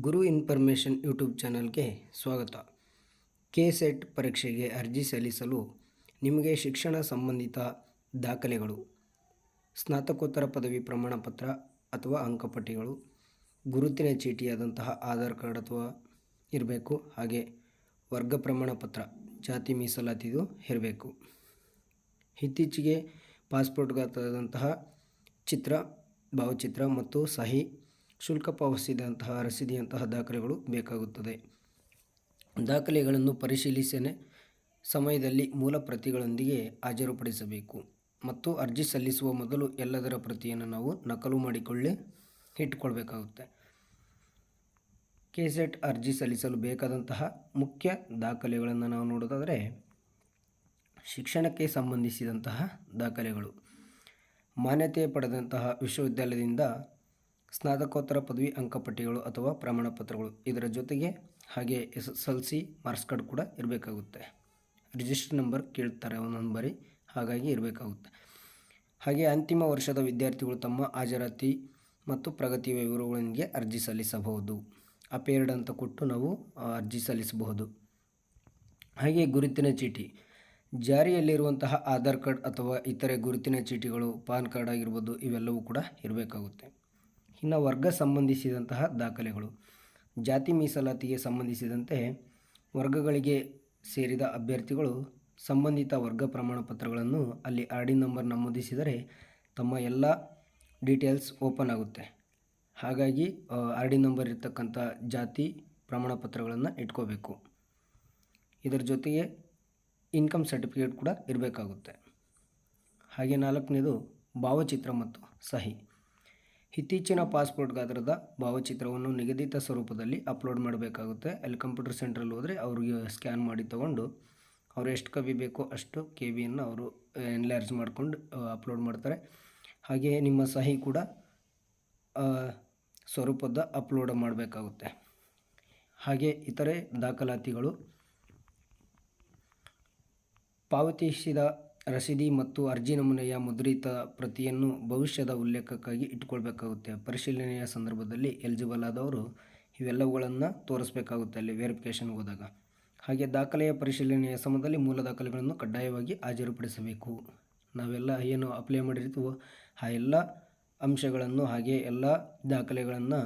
ಗುರು information YouTube ಚಾನಲ್ಗೆ ಸ್ವಾಗತ. K set ಪರೀಕ್ಷೆಗೆ ಅರ್ಜಿ ಸಲ್ಲಿಸಲು ನಿಮಗೆ ಶಿಕ್ಷಣ ಸಂಬಂಧಿತ ದಾಖಲೆಗಳು, ಸ್ನಾತಕೋತ್ತರ ಪದವಿ ಪ್ರಮಾಣಪತ್ರ ಅಥವಾ ಅಂಕಪಟ್ಟಿಗಳು ಗುರುತಿನ ಚೀಟಿಯಾದಂತಹ ಆಧಾರ್ ಕಾರ್ಡ್ ಅಥವಾ ಇರಬೇಕು, ಹಾಗೆ ವರ್ಗ ಪ್ರಮಾಣಪತ್ರ, ಜಾತಿ ಮೀಸಲಾತಿದು ಇರಬೇಕು. ಇತ್ತೀಚೆಗೆ ಪಾಸ್ಪೋರ್ಟ್ ಗಾತ್ರದಂತಹ ಚಿತ್ರ, ಭಾವಚಿತ್ರ ಮತ್ತು ಸಹಿ ಶುಲ್ಕ ಪಾವತಿಸಿದಂತಹ ರಸೀದಿಯಂತಹ ದಾಖಲೆಗಳು ಬೇಕಾಗುತ್ತದೆ. ದಾಖಲೆಗಳನ್ನು ಪರಿಶೀಲಿಸನೆ ಸಮಯದಲ್ಲಿ ಮೂಲ ಪ್ರತಿಗಳೊಂದಿಗೆ ಹಾಜರುಪಡಿಸಬೇಕು ಮತ್ತು ಅರ್ಜಿ ಸಲ್ಲಿಸುವ ಮೊದಲು ಎಲ್ಲದರ ಪ್ರತಿಯನ್ನು ನಾವು ನಕಲು ಮಾಡಿಕೊಳ್ಳಿ ಇಟ್ಕೊಳ್ಬೇಕಾಗುತ್ತೆ ಕೆಸೆಟ್ ಅರ್ಜಿ ಸಲ್ಲಿಸಲು ಬೇಕಾದಂತಹ ಮುಖ್ಯ ದಾಖಲೆಗಳನ್ನು ನಾವು ನೋಡೋದಾದರೆ ಶಿಕ್ಷಣಕ್ಕೆ ಸಂಬಂಧಿಸಿದಂತಹ ದಾಖಲೆಗಳು. ಮಾನ್ಯತೆ ಪಡೆದಂತಹ ವಿಶ್ವವಿದ್ಯಾಲಯದಿಂದ ಸ್ನಾತಕೋತ್ತರ ಪದವಿ ಅಂಕಪಟ್ಟಿಗಳು ಅಥವಾ ಪ್ರಮಾಣಪತ್ರಗಳು. ಇದರ ಜೊತೆಗೆ ಹಾಗೆ S S L C marks card ಕೂಡ ಇರಬೇಕಾಗುತ್ತೆ. ರಿಜಿಸ್ಟರ್ ನಂಬರ್ ಕೇಳ್ತಾರೆ ಒಂದೊಂದು ಬಾರಿ ಹಾಗಾಗಿ ಇರಬೇಕಾಗುತ್ತೆ. ಹಾಗೆ ಅಂತಿಮ ವರ್ಷದ ವಿದ್ಯಾರ್ಥಿಗಳು ತಮ್ಮ ಹಾಜರಾತಿ ಮತ್ತು ಪ್ರಗತಿ ವಿವರಗಳಿಗೆ ಅರ್ಜಿ ಸಲ್ಲಿಸಬಹುದು. ಅಪೇರ್ಡ್ ಅಂತ ಕೊಟ್ಟು ನಾವು ಅರ್ಜಿ ಸಲ್ಲಿಸಬಹುದು. ಹಾಗೆ ಗುರುತಿನ ಚೀಟಿ. ಜಾರಿಯಲ್ಲಿರುವಂತಹ ಆಧಾರ್ ಕಾರ್ಡ್ ಅಥವಾ ಇತರೆ ಗುರುತಿನ ಚೀಟಿಗಳು, ಪಾನ್ ಕಾರ್ಡ್ ಆಗಿರ್ಬೋದು, ಇವೆಲ್ಲವೂ ಕೂಡ ಇರಬೇಕಾಗುತ್ತೆ. ಇನ್ನು ವರ್ಗ ಸಂಬಂಧಿಸಿದಂತಹ ದಾಖಲೆಗಳು. ಜಾತಿ ಮೀಸಲಾತಿಗೆ ಸಂಬಂಧಿಸಿದಂತೆ ವರ್ಗಗಳಿಗೆ ಸೇರಿದ ಅಭ್ಯರ್ಥಿಗಳು ಸಂಬಂಧಿತ ವರ್ಗ ಪ್ರಮಾಣ ಪತ್ರಗಳನ್ನು ಅಲ್ಲಿ ಆರ್ ಡಿ ನಂಬರ್ ನಮೂದಿಸಿದರೆ ತಮ್ಮ ಎಲ್ಲ ಡೀಟೇಲ್ಸ್ ಓಪನ್ ಆಗುತ್ತೆ. ಹಾಗಾಗಿ ಆರ್ ಡಿ ನಂಬರ್ ಇರ್ತಕ್ಕಂಥ ಜಾತಿ ಪ್ರಮಾಣ ಪತ್ರಗಳನ್ನು ಇಟ್ಕೋಬೇಕು. ಇದರ ಜೊತೆಗೆ ಇನ್ಕಮ್ ಸರ್ಟಿಫಿಕೇಟ್ ಕೂಡ ಇರಬೇಕಾಗುತ್ತೆ. ಹಾಗೆ ನಾಲ್ಕನೇದು ಭಾವಚಿತ್ರ ಮತ್ತು ಸಹಿ. ಇತ್ತೀಚಿನ ಪಾಸ್ಪೋರ್ಟ್ ಗಾತ್ರದ ಭಾವಚಿತ್ರವನ್ನು ನಿಗದಿತ ಸ್ವರೂಪದಲ್ಲಿ ಅಪ್ಲೋಡ್ ಮಾಡಬೇಕಾಗುತ್ತೆ. ಅಲ್ಲಿ ಕಂಪ್ಯೂಟರ್ ಸೆಂಟ್ರಲ್ಲಿ ಹೋದರೆ ಅವ್ರಿಗೆ ಸ್ಕ್ಯಾನ್ ಮಾಡಿ ತೊಗೊಂಡು ಅವ್ರು ಎಷ್ಟು ಕವಿ ಬೇಕೋ ಅಷ್ಟು ಕೆ ವಿಯನ್ನು ಅವರು ಎನ್ಲಾರ್ಜ್ ಮಾಡಿಕೊಂಡು ಅಪ್ಲೋಡ್ ಮಾಡ್ತಾರೆ. ಹಾಗೆಯೇ ನಿಮ್ಮ ಸಹಿ ಕೂಡ ಸ್ವರೂಪದ ಅಪ್ಲೋಡ್ ಮಾಡಬೇಕಾಗುತ್ತೆ. ಹಾಗೆ ಇತರೆ ದಾಖಲಾತಿಗಳು. ಪಾವತಿಸಿದ ರಸೀದಿ ಮತ್ತು ಅರ್ಜಿ ನಮೂನೆಯ ಮುದ್ರಿತ ಪ್ರತಿಯನ್ನು ಭವಿಷ್ಯದ ಉಲ್ಲೇಖಕ್ಕಾಗಿ ಇಟ್ಕೊಳ್ಬೇಕಾಗುತ್ತೆ ಪರಿಶೀಲನೆಯ ಸಂದರ್ಭದಲ್ಲಿ ಎಲಿಜಿಬಲ್ ಆದವರು ಇವೆಲ್ಲವುಗಳನ್ನು ತೋರಿಸ್ಬೇಕಾಗುತ್ತೆ ಅಲ್ಲಿ ವೆರಿಫಿಕೇಷನ್ಗೆ ಹೋದಾಗ. ಹಾಗೆ ದಾಖಲೆಯ ಪರಿಶೀಲನೆಯ ಸಮಯದಲ್ಲಿ ಮೂಲ ದಾಖಲೆಗಳನ್ನು ಕಡ್ಡಾಯವಾಗಿ ಹಾಜರುಪಡಿಸಬೇಕು. ನಾವೆಲ್ಲ ಏನು ಅಪ್ಲೈ ಮಾಡಿರ್ತೀವೋ ಆ ಎಲ್ಲ ಅಂಶಗಳನ್ನು ಹಾಗೆ ಎಲ್ಲ ದಾಖಲೆಗಳನ್ನು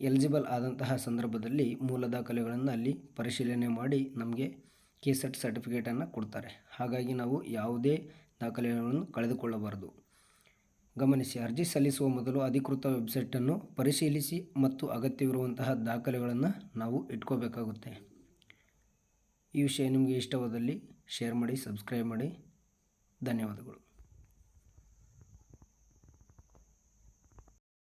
ಎಲಿಜಿಬಲ್ ಆದಂತಹ ಸಂದರ್ಭದಲ್ಲಿ ಮೂಲ ದಾಖಲೆಗಳನ್ನು ಅಲ್ಲಿ ಪರಿಶೀಲನೆ ಮಾಡಿ ನಮಗೆ ಕೆ ಸೆಟ್ ಸರ್ಟಿಫಿಕೇಟನ್ನು ಕೊಡ್ತಾರೆ. ಹಾಗಾಗಿ ನಾವು ಯಾವುದೇ ದಾಖಲೆಗಳನ್ನು ಕಳೆದುಕೊಳ್ಳಬಾರದು. ಗಮನಿಸಿ, ಅರ್ಜಿ ಸಲ್ಲಿಸುವ ಮೊದಲು ಅಧಿಕೃತ ವೆಬ್ಸೈಟನ್ನು ಪರಿಶೀಲಿಸಿ ಮತ್ತು ಅಗತ್ಯವಿರುವಂತಹ ದಾಖಲೆಗಳನ್ನು ನಾವು ಇಟ್ಕೋಬೇಕಾಗುತ್ತೆ. ಈ ವಿಷಯ ನಿಮಗೆ ಇಷ್ಟವಾದಲ್ಲಿ ಶೇರ್ ಮಾಡಿ, ಸಬ್ಸ್ಕ್ರೈಬ್ ಮಾಡಿ. ಧನ್ಯವಾದಗಳು.